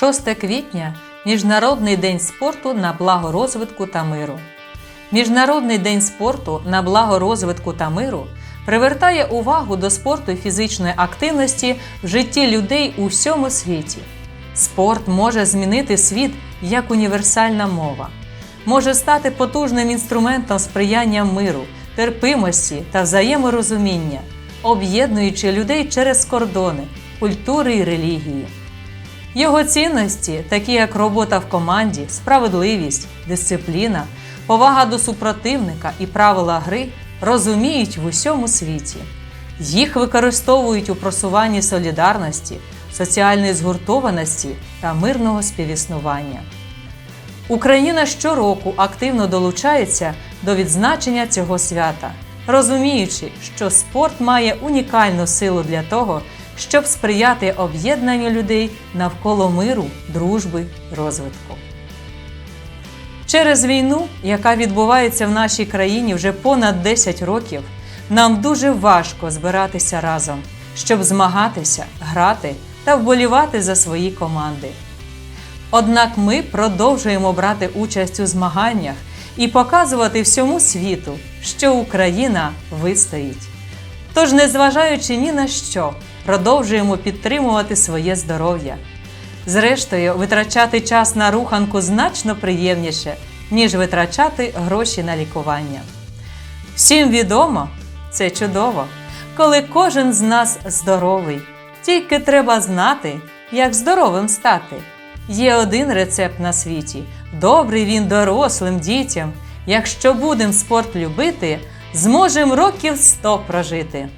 6 квітня Міжнародний день спорту на благо розвитку та миру. Міжнародний день спорту на благо розвитку та миру привертає увагу до спорту і фізичної активності в житті людей у всьому світі. Спорт може змінити світ як універсальна мова, може стати потужним інструментом сприяння миру, терпимості та взаєморозуміння, об'єднуючи людей через кордони, культури і релігії. Його цінності, такі як робота в команді, справедливість, дисципліна, повага до супротивника і правила гри, розуміють в усьому світі. Їх використовують у просуванні солідарності, соціальної згуртованості та мирного співіснування. Україна щороку активно долучається до відзначення цього свята, розуміючи, що спорт має унікальну силу для того, щоб сприяти об'єднанню людей навколо миру, дружби, розвитку. Через війну, яка відбувається в нашій країні вже понад 10 років, нам дуже важко збиратися разом, щоб змагатися, грати та вболівати за свої команди. Однак ми продовжуємо брати участь у змаганнях і показувати всьому світу, що Україна вистоїть. Тож, незважаючи ні на що, продовжуємо підтримувати своє здоров'я. Зрештою, витрачати час на руханку значно приємніше, ніж витрачати гроші на лікування. Всім відомо, це чудово, коли кожен з нас здоровий. Тільки треба знати, як здоровим стати. Є один рецепт на світі, добрий він дорослим дітям. Якщо будемо спорт любити, зможемо років сто прожити.